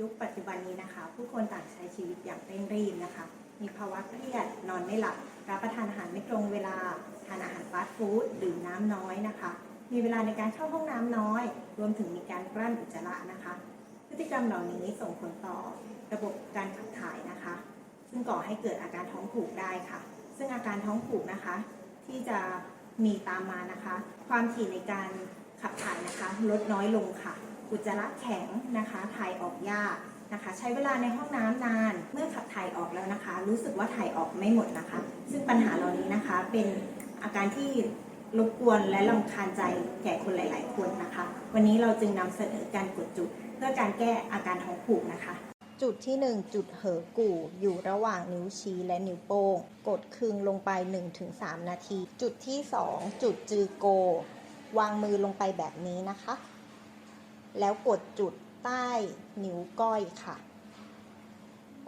ยุคปัจจุบันนี้นะคะ ผู้คนต่างใช้ชีวิตอย่างเร่งรีบนะคะ มีภาวะเครียดนอนไม่หลับ รับประทานอาหารไม่ตรงเวลา ทานอาหารฟาสต์ฟู้ดดื่มน้ำน้อยนะคะ มีเวลาในการเข้าห้องน้ำน้อย รวมถึงมีการกลั้นอุจจาระนะคะ พฤติกรรมเหล่านี้ส่งผลต่อระบบการขับถ่ายนะคะ ซึ่งก่อให้เกิดอาการท้องผูกได้ค่ะ ซึ่งอาการท้องผูกนะคะ ที่จะมีตามมานะคะ ความถี่ในการขับถ่ายนะคะ ลดน้อยลงค่ะ อุจจาระแข็งนะคะถ่ายออกยากนะคะ ใช้เวลาในห้องน้ำนาน เมื่อขับถ่ายออกแล้วนะคะ รู้สึกว่าถ่ายออกไม่หมดนะคะ ซึ่งปัญหาเหล่านี้นะคะเป็นอาการที่รบกวนและรำคาญใจแก่คนหลาย ๆ คนนะคะ วันนี้เราจึงนำเสนอการกดจุด เพื่อการแก้อาการท้องผูกนะคะ จุดที่ 1 จุดเหอกู่ อยู่ระหว่างนิ้วชี้และนิ้วโป้ง กดคึงลงไป 1-3 นาที จุดที่ 2 จุดจือโก วางมือลงไปแบบนี้นะคะ แล้วกดจุดใต้นิ้วก้อยค่ะ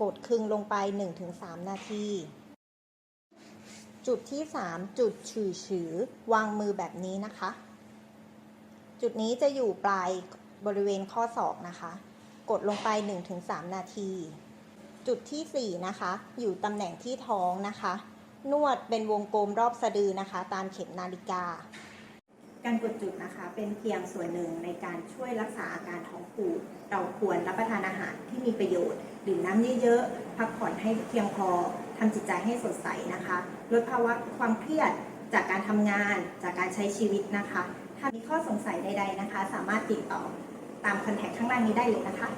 กดคึงลงไป 1-3 นาที จุดที่ 3 จุดฉือฉือวางมือแบบนี้นะคะ จุดนี้จะอยู่ปลายบริเวณข้อศอกนะคะ กดลงไป 1-3 นาที จุดที่ 4 นะคะ อยู่ตำแหน่งที่ท้องนะคะ นวดเป็นวงกลมรอบสะดือนะคะ ตามเข็มนาฬิกา การกดจุดนะคะเป็นเพียงส่วนหนึ่งในการช่วยรักษาอาการท้องผูกเราควรรับประทานอาหารที่มีประโยชน์ดื่มน้ำเยอะๆพักผ่อนให้เพียงพอทำจิตใจให้สดใสนะคะลดภาวะความเครียดจากการทำงานจากการใช้ชีวิตนะคะ ถ้ามีข้อสงสัยใดๆนะคะ สามารถติดต่อตามคอนแทคข้างล่างนี้ได้เลยนะคะ